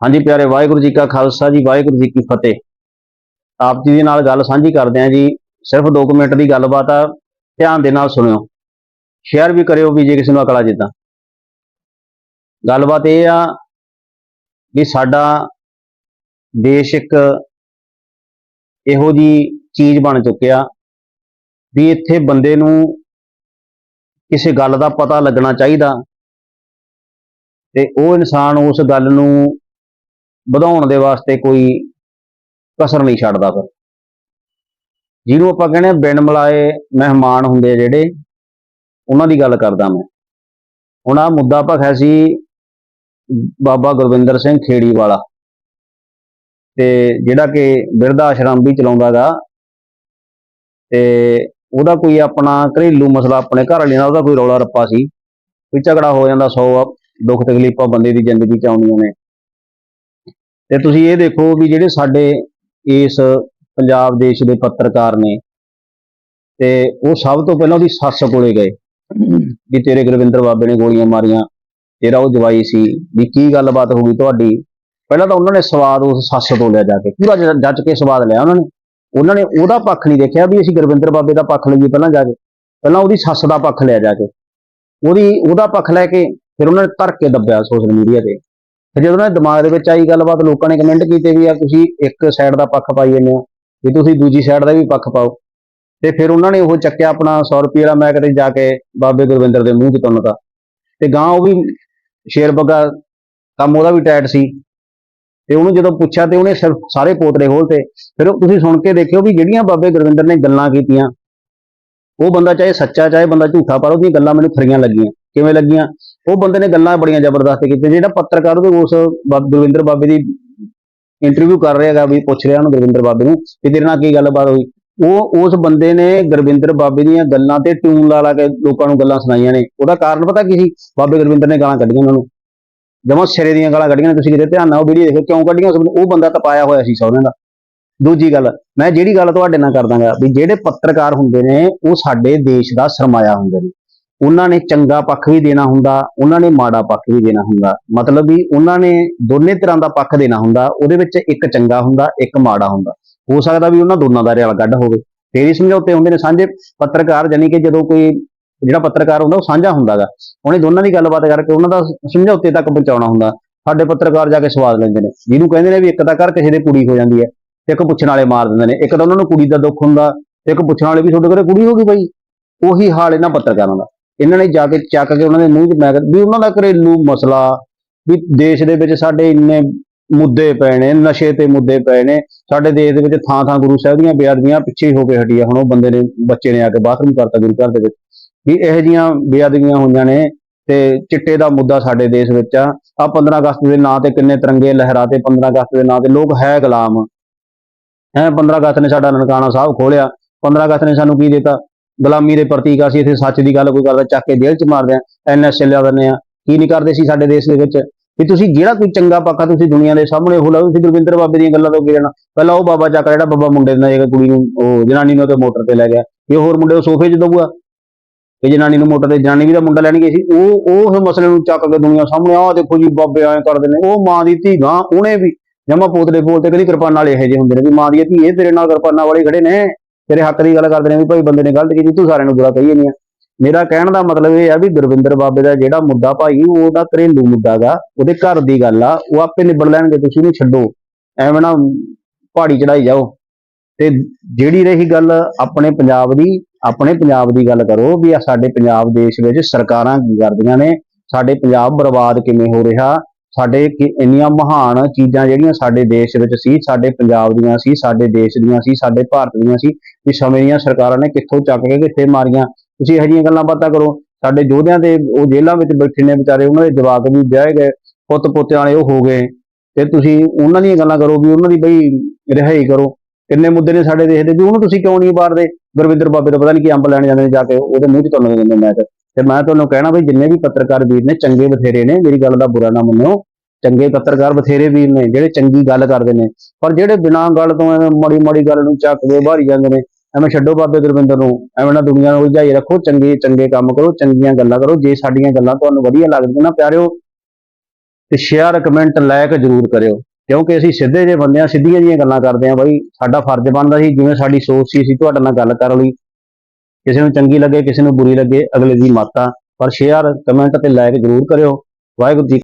ਹਾਂਜੀ ਪਿਆਰੇ ਵਾਹਿਗੁਰੂ ਜੀ ਕਾ ਖਾਲਸਾ ਜੀ, ਵਾਹਿਗੁਰੂ ਜੀ ਕੀ ਫਤਿਹ। ਆਪ ਜੀ ਦੇ ਨਾਲ ਗੱਲ ਸਾਂਝੀ ਕਰਦੇ ਆਂ ਜੀ, ਸਿਰਫ 2 ਮਿੰਟ ਦੀ ਗੱਲਬਾਤ ਆ, ਧਿਆਨ ਦੇ ਨਾਲ ਸੁਣਿਓ। ਸ਼ੇਅਰ ਵੀ ਕਰਿਓ ਵੀ ਜੇ ਕਿਸੇ ਨੂੰ ਅਕਲਾ ਜਿੱਦਾਂ ਗੱਲਬਾਤ ਇਹ ਆ ਵੀ ਸਾਡਾ ਦੇਸ਼ ਇੱਕ ਇਹੋ ਜੀ ਚੀਜ਼ ਬਣ ਚੁੱਕਿਆ ਵੀ ਇੱਥੇ ਬੰਦੇ ਨੂੰ ਕਿਸੇ ਗੱਲ ਦਾ ਪਤਾ ਲੱਗਣਾ ਚਾਹੀਦਾ ਤੇ ਉਹ ਇਨਸਾਨ ਉਸ ਗੱਲ ਨੂੰ ਵਧਾਉਣ ਦੇ ਵਾਸਤੇ ਕੋਈ ਕਸਰ ਨਹੀਂ ਛੱਡਦਾ ਫਿਰ। ਜਿਹਨੂੰ ਆਪਾਂ ਕਹਿੰਦੇ ਆ ਬਿਨ ਮਲਾਏ ਮਹਿਮਾਨ ਹੁੰਦੇ ਆ ਜਿਹੜੇ, ਉਹਨਾਂ ਦੀ ਗੱਲ ਕਰਦਾ ਮੈਂ। ਹੁਣ ਆ ਮੁੱਦਾ ਭਖਿਆ ਸੀ ਬਾਬਾ ਗੁਰਵਿੰਦਰ ਸਿੰਘ ਖੇੜੀ ਵਾਲਾ। ਤੇ ਜਿਹੜਾ ਕਿ ਬਿਰਧ ਆਸ਼ਰਮ ਵੀ ਚਲਾਉਂਦਾਗਾ, ਤੇ ਉਹਦਾ ਕੋਈ ਆਪਣਾ ਘਰੇਲੂ ਮਸਲਾ ਆਪਣੇ ਘਰ ਵਾਲੇ ਨਾਲ ਉਹਦਾ ਕੋਈ ਰੌਲਾ ਰੱਪਾ ਸੀ। ਕੋਈ ਝਗੜਾ ਹੋ ਜਾਂਦਾ, ਸੌ ਦੁੱਖ ਤਕਲੀਫਾਂ ਬੰਦੇ ਦੀ ਜ਼ਿੰਦਗੀ ਚ ਆਉਂਦੀਆਂ ਨੇ। ਤੇ ਤੁਸੀਂ ਇਹ ਦੇਖੋ ਵੀ ਜਿਹੜੇ ਸਾਡੇ ਇਸ ਪੰਜਾਬ ਦੇਸ਼ ਦੇ ਪੱਤਰਕਾਰ ਨੇ, ਤੇ ਉਹ ਸਭ ਤੋਂ ਪਹਿਲਾਂ ਉਹਦੀ ਸੱਸ ਕੋਲੇ ਗਏ, ਵੀ ਤੇਰੇ ਗੁਰਵਿੰਦਰ ਬਾਬੇ ਨੇ ਗੋਲੀਆਂ ਮਾਰੀਆਂ, ਤੇਰਾ ਉਹ ਜਵਾਈ ਸੀ, ਵੀ ਕੀ ਗੱਲਬਾਤ ਹੋ ਗਈ ਤੁਹਾਡੀ? ਪਹਿਲਾਂ ਤਾਂ ਉਹਨਾਂ ਨੇ ਸਵਾਦ ਉਸ ਸੱਸ ਤੋਂ ਲਿਆ ਜਾ ਕੇ, ਪੂਰਾ ਜ- ਜੱਜ ਕੇ ਸਵਾਦ ਲਿਆ ਉਹਨਾਂ ਨੇ। ਉਹਨਾਂ ਨੇ ਉਹਦਾ ਪੱਖ ਨਹੀਂ ਦੇਖਿਆ ਵੀ ਅਸੀਂ ਗੁਰਵਿੰਦਰ ਬਾਬੇ ਦਾ ਪੱਖ ਲਈਏ ਪਹਿਲਾਂ ਜਾ ਕੇ, ਪਹਿਲਾਂ ਉਹਦੀ ਸੱਸ ਦਾ ਪੱਖ ਲਿਆ ਜਾ ਕੇ। ਉਹਦੀ, ਉਹਦਾ ਪੱਖ ਲੈ ਕੇ ਫਿਰ ਉਹਨਾਂ ਨੇ ਧਰ ਕੇ ਦੱਬਿਆ ਸੋਸ਼ਲ ਮੀਡੀਆ ਤੇ। ਫਿਰ ਜਦੋਂ ਉਹਨਾਂ ਦੇ ਦਿਮਾਗ ਦੇ ਵਿੱਚ ਆਈ ਗੱਲਬਾਤ, ਲੋਕਾਂ ਨੇ ਕਮੈਂਟ ਕੀਤੇ ਵੀ ਆ, ਤੁਸੀਂ ਇੱਕ ਸਾਈਡ ਦਾ ਪੱਖ ਪਾਈ ਜਾਂਦੇ ਹੋ, ਵੀ ਤੁਸੀਂ ਦੂਜੀ ਸਾਈਡ ਦਾ ਵੀ ਪੱਖ ਪਾਓ। ਤੇ ਫਿਰ ਉਹਨਾਂ ਨੇ ਉਹ ਚੱਕਿਆ ਆਪਣਾ 100 ਰੁਪਏ ਵਾਲਾ ਮੈਂ ਕਿਤੇ ਜਾ ਕੇ ਬਾਬੇ ਗੁਰਵਿੰਦਰ ਦੇ ਮੂੰਹ 'ਚ ਤੁੰਨਤਾ ਤੇ ਗਾਂ ਉਹ ਵੀ ਸ਼ੇਰ ਬੱਗਾ, ਕੰਮ ਉਹਦਾ ਵੀ ਟਾਈਟ ਸੀ। ਤੇ ਉਹਨੂੰ ਜਦੋਂ ਪੁੱਛਿਆ ਤੇ ਉਹਨੇ ਸਿਰਫ ਸਾਰੇ ਪੋਤਰੇ ਖੋਲਤੇ ਫਿਰ ਉਹ ਤੁਸੀਂ ਸੁਣ ਕੇ ਦੇਖਿਓ ਵੀ ਜਿਹੜੀਆਂ ਬਾਬੇ ਗੁਰਵਿੰਦਰ ਨੇ ਗੱਲਾਂ ਕੀਤੀਆਂ, ਉਹ ਬੰਦਾ ਚਾਹੇ ਸੱਚਾ, ਚਾਹੇ ਬੰਦਾ ਝੂਠਾ, ਪਰ ਉਹਦੀਆਂ ਗੱਲਾਂ ਮੈਨੂੰ ਖਰੀਆਂ ਲੱਗੀਆਂ। ਕਿਵੇਂ ਲੱਗੀਆਂ? ਉਹ ਬੰਦੇ ਨੇ ਗੱਲਾਂ ਬੜੀਆਂ ਜ਼ਬਰਦਸਤ ਕੀਤੀਆਂ। ਜਿਹੜਾ ਪੱਤਰਕਾਰ ਉਹਦੇ ਉਸ ਬਾਬ- ਗੁਰਵਿੰਦਰ ਬਾਬੇ ਦੀ ਇੰਟਰਵਿਊ ਕਰ ਰਿਹਾ ਹੈਗਾ, ਵੀ ਪੁੱਛ ਰਿਹਾ ਉਹਨੂੰ ਗੁਰਵਿੰਦਰ ਬਾਬੇ ਨੂੰ ਕਿ ਤੇਰੇ ਨਾਲ ਕੀ ਗੱਲਬਾਤ ਹੋਈ। ਉਹ ਉਸ ਬੰਦੇ ਨੇ ਗੁਰਵਿੰਦਰ ਬਾਬੇ ਦੀਆਂ ਗੱਲਾਂ ਤੇ ਟਿਊਨ ਲਾ ਲਾ ਕੇ ਲੋਕਾਂ ਨੂੰ ਗੱਲਾਂ ਸੁਣਾਈਆਂ ਨੇ। ਉਹਦਾ ਕਾਰਨ ਪਤਾ ਕੀ ਸੀ? ਬਾਬੇ ਗੁਰਵਿੰਦਰ ਨੇ ਗਾਲਾਂ ਕੱਢੀਆਂ ਉਹਨਾਂ ਨੂੰ। ਜਮਾਂ ਸਿਰੇ ਦੀਆਂ ਗਾਲਾਂ ਕੱਢੀਆਂ ਨੇ, ਤੁਸੀਂ ਕਿਤੇ ਧਿਆਨ ਨਾਲ ਉਹ ਵੀਡੀਓ ਦੇਖੋ, ਕਿਉਂ ਕੱਢੀਆਂ? ਉਹ ਬੰਦਾ ਤਪਾਇਆ ਹੋਇਆ ਸੀ ਸਹੁਰਿਆਂ ਦਾ। ਦੂਜੀ ਗੱਲ, ਮੈਂ ਜਿਹੜੀ ਗੱਲ ਤੁਹਾਡੇ ਨਾਲ ਕਰਦਾਗਾ, ਵੀ ਜਿਹੜੇ ਪੱਤਰਕਾਰ ਹੁੰਦੇ ਨੇ, ਉਹ ਸਾਡੇ ਦੇਸ਼ ਦਾ ਸਰਮਾਇਆ ਹੁੰਦੇ ਨੇ। ਉਹਨਾਂ ਨੇ ਚੰਗਾ ਪੱਖ ਵੀ ਦੇਣਾ ਹੁੰਦਾ, ਉਹਨਾਂ ਨੇ ਮਾੜਾ ਪੱਖ ਵੀ ਦੇਣਾ ਹੁੰਦਾ। ਮਤਲਬ ਵੀ ਉਹਨਾਂ ਨੇ ਦੋਨੇ ਤਰ੍ਹਾਂ ਦਾ ਪੱਖ ਦੇਣਾ ਹੁੰਦਾ, ਉਹਦੇ ਵਿੱਚ ਇੱਕ ਚੰਗਾ ਹੁੰਦਾ, ਇੱਕ ਮਾੜਾ ਹੁੰਦਾ। ਹੋ ਸਕਦਾ ਵੀ ਉਹਨਾਂ ਦੋਨਾਂ ਦਾ ਰਿਆਲ ਕੱਢ ਹੋਵੇ। ਫੇਰ ਹੀ ਸਮਝੌਤੇ ਹੁੰਦੇ ਨੇ ਸਾਂਝੇ ਪੱਤਰਕਾਰ ਜਾਨੀ ਕਿ ਜਦੋਂ ਕੋਈ ਜਿਹੜਾ ਪੱਤਰਕਾਰ ਹੁੰਦਾ, ਉਹ ਸਾਂਝਾ ਹੁੰਦਾਗਾ। ਉਹਨੇ ਦੋਨਾਂ ਦੀ ਗੱਲਬਾਤ ਕਰਕੇ ਉਹਨਾਂ ਦਾ ਸਮਝੌਤੇ ਤੱਕ ਪਹੁੰਚਾਉਣਾ ਹੁੰਦਾ। ਸਾਡੇ ਪੱਤਰਕਾਰ ਜਾ ਕੇ ਸਵਾਦ ਲੈਂਦੇ ਨੇ। ਜਿਹਨੂੰ ਕਹਿੰਦੇ ਨੇ ਵੀ ਇੱਕ ਤਾਂ ਘਰ ਕਿਸੇ ਦੇ ਕੁੜੀ ਹੋ ਜਾਂਦੀ ਹੈ, ਤੇ ਇੱਕ ਪੁੱਛਣ ਵਾਲੇ ਮਾਰ ਦਿੰਦੇ ਨੇ। ਇੱਕ ਤਾਂ ਉਹਨਾਂ ਨੂੰ ਕੁੜੀ ਦਾ ਦੁੱਖ ਹੁੰਦਾ, ਤੇ ਇੱਕ ਪੁੱਛਣ ਵਾਲੇ ਵੀ ਤੁਹਾਡੇ ਘਰੇ ਕੁੜੀ ਹੋ ਗਈ ਬਾਈ। ਉਹੀ ਹਾਲ ਇਹਨਾਂ ਪੱਤਰਕਾਰਾਂ ਦਾ। ਇਹਨਾਂ ਨੇ ਜਾ ਕੇ ਚੱਕ ਕੇ ਉਹਨਾਂ ਦੇ ਮੂੰਹ 'ਚ ਮੈਂ ਵੀ ਉਹਨਾਂ ਦਾ ਘਰੇਲੂ ਮਸਲਾ ਵੀ ਦੇਸ਼ ਦੇ ਵਿੱਚ ਸਾਡੇ ਇੰਨੇ ਮੁੱਦੇ ਪਏ ਨੇ, ਨਸ਼ੇ ਤੇ ਮੁੱਦੇ ਪਏ ਨੇ, ਸਾਡੇ ਦੇਸ਼ ਦੇ ਵਿੱਚ ਥਾਂ ਥਾਂ ਗੁਰੂ ਸਾਹਿਬ ਦੀਆਂ ਬੇਅਦਬੀਆਂ ਪਿੱਛੇ ਹੋ ਕੇ ਹਟੀ ਆ ਹੁਣ ਉਹ ਬੰਦੇ ਨੇ, ਬੱਚੇ ਨੇ ਆ ਕੇ ਬਾਥਰੂਮ ਕਰਤਾ ਗੁਰੂ ਘਰ ਦੇ ਵਿੱਚ, ਵੀ ਇਹੋ ਜੀਆਂ ਬੇਅਦਬੀਆਂ ਹੋਈਆਂ ਨੇ ਤੇ ਚਿੱਟੇ ਦਾ ਮੁੱਦਾ ਸਾਡੇ ਦੇਸ਼ ਵਿੱਚ ਆ। ਆ 15 ਅਗਸਤ ਦੇ ਨਾਂ ਤੇ ਕਿੰਨੇ ਤਿਰੰਗੇ ਲਹਿਰਾਤੇ 15 ਅਗਸਤ ਦੇ ਨਾਂ ਤੇ ਲੋਕ ਹੈ ਗੁਲਾਮ। ਹੈ 15 ਅਗਸਤ ਨੇ ਸਾਡਾ ਨਨਕਾਣਾ ਸਾਹਿਬ ਖੋਲਿਆ 15 ਅਗਸਤ ਨੇ ਸਾਨੂੰ ਕੀ ਦਿੱਤਾ? ਗੁਲਾਮੀ ਦੇ ਪ੍ਰਤੀਕ ਅਸੀਂ, ਇੱਥੇ ਸੱਚ ਦੀ ਗੱਲ ਕੋਈ ਕਰਦਾ, ਚੱਕ ਕੇ ਜੇਲ੍ਹ 'ਚ ਮਾਰਦੇ ਆ ਐਨਐਸਏ ਲਿਆ ਦਿੰਦੇ ਆ। ਕੀ ਨਹੀਂ ਕਰਦੇ ਸੀ ਸਾਡੇ ਦੇਸ਼ ਦੇ ਵਿੱਚ? ਵੀ ਤੁਸੀਂ ਜਿਹੜਾ ਕੋਈ ਚੰਗਾ ਪੱਕਾ ਤੁਸੀਂ ਦੁਨੀਆ ਦੇ ਸਾਹਮਣੇ ਉਹ ਲਾਓ, ਤੁਸੀਂ ਗੁਰਵਿੰਦਰ ਬਾਬੇ ਦੀਆਂ ਗੱਲਾਂ ਤੋਂ ਅੱਗੇ ਜਾਣਾ। ਪਹਿਲਾਂ ਉਹ ਬਾਬਾ ਚੱਕ ਜਿਹੜਾ ਬਾਬਾ ਮੁੰਡੇ ਨਾਲ ਜਿਹੜਾ ਕੁੜੀ ਨੂੰ, ਉਹ ਜਨਾਨੀ ਨੂੰ ਤੇ ਮੋਟਰ ਤੇ ਲੈ ਗਿਆ। ਇਹ ਹੋਰ ਮੁੰਡੇ ਉਹ ਸੋਫੇ 'ਚ ਦਊਗਾ ਕਿ ਜਨਾਨੀ ਨੂੰ ਮੋਟਰ ਤੇ, ਜਨਾਨੀ ਵੀ ਦਾ ਮੁੰਡਾ ਲੈਣ ਗਈ ਸੀ। ਉਹ ਉਹ ਮਸਲੇ ਨੂੰ ਚੱਕ ਕੇ ਦੁਨੀਆ ਸਾਹਮਣੇ, ਆਹ ਦੇਖੋ ਜੀ ਬਾਬੇ ਐਂ ਕਰਦੇ ਨੇ। ਉਹ ਮਾਂ ਦੀ ਧੀ ਗਾਂ, ਉਹਨੇ ਵੀ ਜਮਾ ਪੋਤਲੇ ਬੋਲਤੇ ਕਦੀ ਕਿਰਪਾਨਾਂ ਵਾਲੇ ਇਹੋ ਜਿਹੇ ਹੁੰਦੇ ਨੇ ਵੀ ਮਾਂ ਦੀ ਧੀ ਇਹ ਤੇਰੇ ਨਾਲ ਕਿਰਪਾਨਾਂ ਵਾਲੇ ਖੜੇ ਨੇ। ਤੇਰੇ ਹੱਕ ਦੀ ਗੱਲ ਕਰਦੇ ਨੇ ਵੀ ਭਾਈ ਬੰਦੇ ਨੇ ਗਲਤ ਕੀਤੀ, ਤੂੰ ਸਾਰਿਆਂ ਨੂੰ ਬੁਰਾ ਕਹੀ ਨਹੀਂ ਮੇਰਾ ਕਹਿਣ ਦਾ ਮਤਲਬ ਇਹ ਆ ਵੀ ਗੁਰਵਿੰਦਰ ਬਾਬੇ ਦਾ ਜਿਹੜਾ ਮੁੱਦਾ ਭਾਈ ਉਹਦਾ ਘਰੇਲੂ ਮੁੱਦਾ ਗਾ, ਉਹਦੇ ਘਰ ਦੀ ਗੱਲ ਆ, ਉਹ ਆਪੇ ਨਿਬੜ ਲੈਣਗੇ, ਤੁਸੀਂ ਉਹਨੂੰ ਛੱਡੋ। ਐਵੇਂ ਨਾ ਪਹਾੜੀ ਚੜਾਈ ਜਾਓ। ਤੇ ਜਿਹੜੀ ਰਹੀ ਗੱਲ ਆਪਣੇ ਪੰਜਾਬ ਦੀ, ਆਪਣੇ ਪੰਜਾਬ ਦੀ ਗੱਲ ਕਰੋ ਵੀ ਆ ਸਾਡੇ ਪੰਜਾਬ ਦੇਸ਼ ਵਿੱਚ ਸਰਕਾਰਾਂ ਕੀ ਕਰਦੀਆਂ ਨੇ, ਸਾਡੇ ਪੰਜਾਬ ਬਰਬਾਦ ਕਿਵੇਂ ਹੋ ਰਿਹਾ ਸਾਡੇ ਇੰਨੀਆਂ ਮਹਾਨ ਚੀਜ਼ਾਂ ਜਿਹੜੀਆਂ ਸਾਡੇ ਦੇਸ਼ ਵਿੱਚ ਸੀ, ਸਾਡੇ ਪੰਜਾਬ ਦੀਆਂ ਸੀ, ਸਾਡੇ ਦੇਸ਼ ਦੀਆਂ ਸੀ, ਸਾਡੇ ਭਾਰਤ ਦੀਆਂ ਸੀ ਵੀ ਸਮੇਂ ਦੀਆਂ ਸਰਕਾਰਾਂ ਨੇ ਕਿੱਥੋਂ ਚੱਕ ਕੇ ਕਿੱਥੇ ਮਾਰੀਆਂ? ਤੁਸੀਂ ਇਹੋ ਜਿਹੀਆਂ ਗੱਲਾਂ ਬਾਤਾਂ ਕਰੋ। ਸਾਡੇ ਯੋਧਿਆਂ ਦੇ ਉਹ ਜੇਲ੍ਹਾਂ ਵਿੱਚ ਬੈਠੇ ਨੇ ਵਿਚਾਰੇ, ਉਹਨਾਂ ਦੇ ਜਵਾਕ ਵੀ ਵਿਆਹੇ ਗਏ, ਪੁੱਤ ਪੋਤਿਆਂ ਵਾਲੇ ਉਹ ਹੋ ਗਏ। ਤੇ ਤੁਸੀਂ ਉਹਨਾਂ ਦੀਆਂ ਗੱਲਾਂ ਕਰੋ ਵੀ ਉਹਨਾਂ ਦੀ ਬਈ ਰਿਹਾਈ ਕਰੋ। ਕਿੰਨੇ ਮੁੱਦੇ ਨੇ ਸਾਡੇ ਦੇਸ਼ ਦੇ, ਵੀ ਉਹਨੂੰ ਤੁਸੀਂ ਕਿਉਂ ਨਹੀਂ ਬਾਰਦੇ ਗੁਰਵਿੰਦਰ ਬਾਬੇ ਦਾ ਪਤਾ ਨਹੀਂ ਕੀ ਅੰਬ ਲੈਣ ਜਾਂਦੇ ਨੇ ਜਾ ਕੇ, ਉਹਦੇ ਮੂੰਹ 'ਚ ਤੁਹਾਨੂੰ ਦਿੰਦੇ ਮੈਂ ਤੇ ਮੈਂ ਤੁਹਾਨੂੰ ਕਹਿਣਾ ਵੀ ਜਿੰਨੇ ਵੀ ਪੱਤਰਕਾਰ ਵੀਰ ਨੇ, ਚੰਗੇ ਬਥੇਰੇ ਨੇ, ਮੇਰੀ ਗੱਲ ਦਾ ਬੁਰਾ ਨਾ ਮੰਨਿਓ। ਚੰਗੇ ਪੱਤਰਕਾਰ ਬਥੇਰੇ ਵੀਰ ਨੇ, ਜਿਹੜੇ ਚੰਗੀ ਗੱਲ ਕਰਦੇ ਨੇ। ਪਰ ਜਿਹੜੇ ਬਿਨਾਂ ਗੱਲ ਤੋਂ ਐਵੇਂ ਮਾੜੀ ਮਾੜੀ ਗੱਲ ਨੂੰ ਚੱਕ ਕੇ ਬਾਹਰੀ ਜਾਂਦੇ ਨੇ, ਐਵੇਂ ਛੱਡੋ ਬਾਬੇ ਗੁਰਵਿੰਦਰ ਨੂੰ, ਐਵੇਂ ਨਾ ਦੁਨੀਆ ਨੂੰ ਉਲਝਾਈ ਰੱਖੋ, ਚੰਗੇ ਚੰਗੇ ਕੰਮ ਕਰੋ, ਚੰਗੀਆਂ ਗੱਲਾਂ ਕਰੋ, ਜੇ ਸਾਡੀਆਂ ਗੱਲਾਂ ਤੁਹਾਨੂੰ ਵਧੀਆ ਲੱਗਦੀਆਂ ਨਾ ਪਿਆਰਿਓ, ਤੇ ਸ਼ੇਅਰ ਕਮੈਂਟ ਲਾਇਕ ਜ਼ਰੂਰ ਕਰਿਓ। ਕਿਉਂਕਿ ਅਸੀਂ ਸਿੱਧੇ ਜਿਹੇ ਬੰਦੇ ਆ ਸਿੱਧੀਆਂ ਜਿਹੀਆਂ ਗੱਲਾਂ ਕਰਦੇ ਆ ਬਾਈ, ਸਾਡਾ ਫਰਜ਼ ਬਣਦਾ ਸੀ, ਜਿਵੇਂ ਸਾਡੀ ਸੋਚ ਸੀ, ਅਸੀਂ ਤੁਹਾਡੇ ਨਾਲ ਗੱਲ ਕਰਨ ਲਈ। ਕਿਸੇ ਨੂੰ ਚੰਗੀ ਲੱਗੇ, ਕਿਸੇ ਨੂੰ ਬੁਰੀ ਲੱਗੇ, ਅਗਲੇ ਦੀ ਮਾਤਾ। ਪਰ ਸ਼ੇਅਰ ਕਮੈਂਟ ਤੇ ਲਾਇਕ ਜ਼ਰੂਰ ਕਰਿਓ। ਵਾਹਿਗੁਰੂ ਜੀ